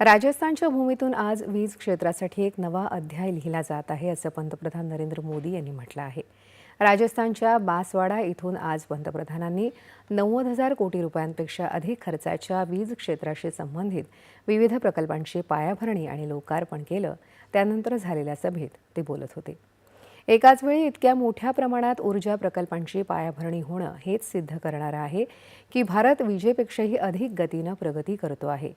राजस्थानच्या भूमीतून आज वीज क्षेत्रासाठी एक नवा अध्याय लिहिला जात आहे असं पंतप्रधान नरेंद्र मोदी यांनी म्हटलं आहे. राजस्थानच्या बासवाडा इथून आज पंतप्रधानांनी नव्वद हजार कोटी रुपयांपेक्षा अधिक खर्चाच्या वीज क्षेत्राशी संबंधित विविध प्रकल्पांची पायाभरणी आणि लोकार्पण केलं. त्यानंतर झालेल्या सभेत ते बोलत होते. एकाच वेळी इतक्या मोठ्या प्रमाणात ऊर्जा प्रकल्पांची पायाभरणी होणं हेच सिद्ध करणारं आहे की भारत विजेपेक्षाही अधिक गतीनं प्रगती करतो आहे.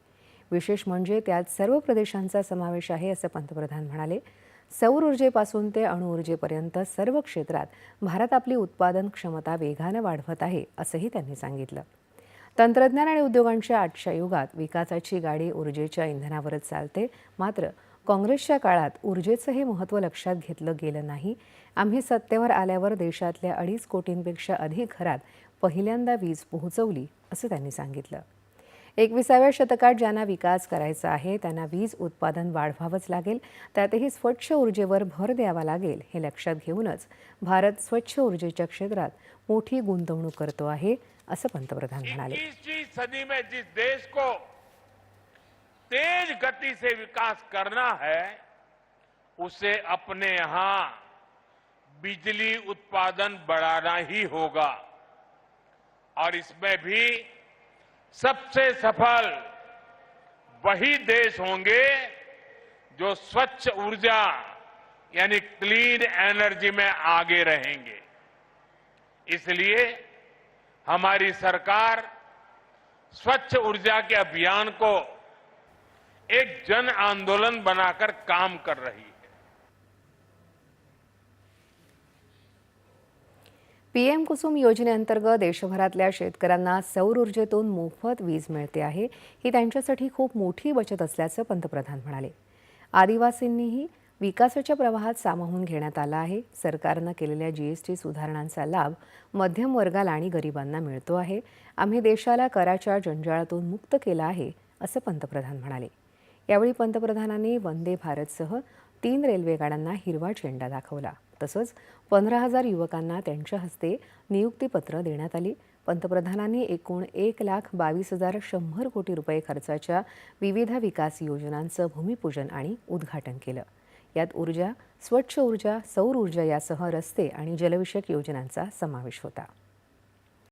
विशेष म्हणजे त्यात सर्व प्रदेशांचा समावेश आहे असं पंतप्रधान म्हणाले. सौर ऊर्जेपासून ते अणुऊर्जेपर्यंत सर्व क्षेत्रात भारत आपली उत्पादन क्षमता वेगानं वाढवत आहे असंही त्यांनी सांगितलं. तंत्रज्ञान आणि उद्योगांच्या आजच्या युगात विकासाची गाडी ऊर्जेच्या इंधनावरच चालते. मात्र काँग्रेसच्या काळात ऊर्जेचं हे महत्त्व लक्षात घेतलं गेलं नाही. आम्ही सत्तेवर आल्यावर देशातल्या अडीच कोटींपेक्षा अधिक घरात पहिल्यांदा वीज पोहोचवली असं त्यांनी सांगितलं. एकविसाव्या शतकात ज्यांना विकास करायचा आहे त्यांना वीज उत्पादन वाढवावंच लागेल. त्यातही स्वच्छ ऊर्जेवर भर द्यावा लागेल हे लक्षात घेऊनच भारत स्वच्छ ऊर्जेच्या क्षेत्रात मोठी गुंतवणूक करतो आहे असं पंतप्रधान म्हणाले. सदी में जिस देश को तेज गति से विकास करना है उसे अपने यहां बिजली उत्पादन बढ़ाना ही होगा। और इसमें भी सबसे सफल वही देश होंगे जो स्वच्छ ऊर्जा यानी क्लीन एनर्जी में आगे रहेंगे। इसलिए हमारी सरकार स्वच्छ ऊर्जा के अभियान को एक जन आंदोलन बनाकर काम कर रही है। पीएम कुसुम योजनेअंतर्गत देशभरातल्या शेतकऱ्यांना सौर ऊर्जेतून मोफत वीज मिळते आहे. ही त्यांच्यासाठी खूप मोठी बचत असल्याचं पंतप्रधान म्हणाले. आदिवासींनीही विकासाच्या प्रवाहात सामावून घेण्यात आला आहे. सरकारनं केलेल्या जीएसटी सुधारणांचा लाभ मध्यम वर्गाला आणि गरिबांना मिळतो आहे. आम्ही देशाला कराच्या जंजाळातून मुक्त केलं आहे असं पंतप्रधान म्हणाले. यावेळी पंतप्रधानांनी वंदे भारतसह तीन रेल्वेगाड्यांना हिरवा झेंडा दाखवला. तसंच पंधरा हजार युवकांना त्यांच्या हस्ते नियुक्तीपत्र देण्यात आली. पंतप्रधानांनी एकूण एक लाख बावीस हजार शंभर कोटी रुपये खर्चाच्या विविध विकास योजनांचं भूमिपूजन आणि उद्घाटन केलं. यात ऊर्जा स्वच्छ ऊर्जा सौर ऊर्जा यासह रस्ते आणि जलविषयक योजनांचा समावेश होता.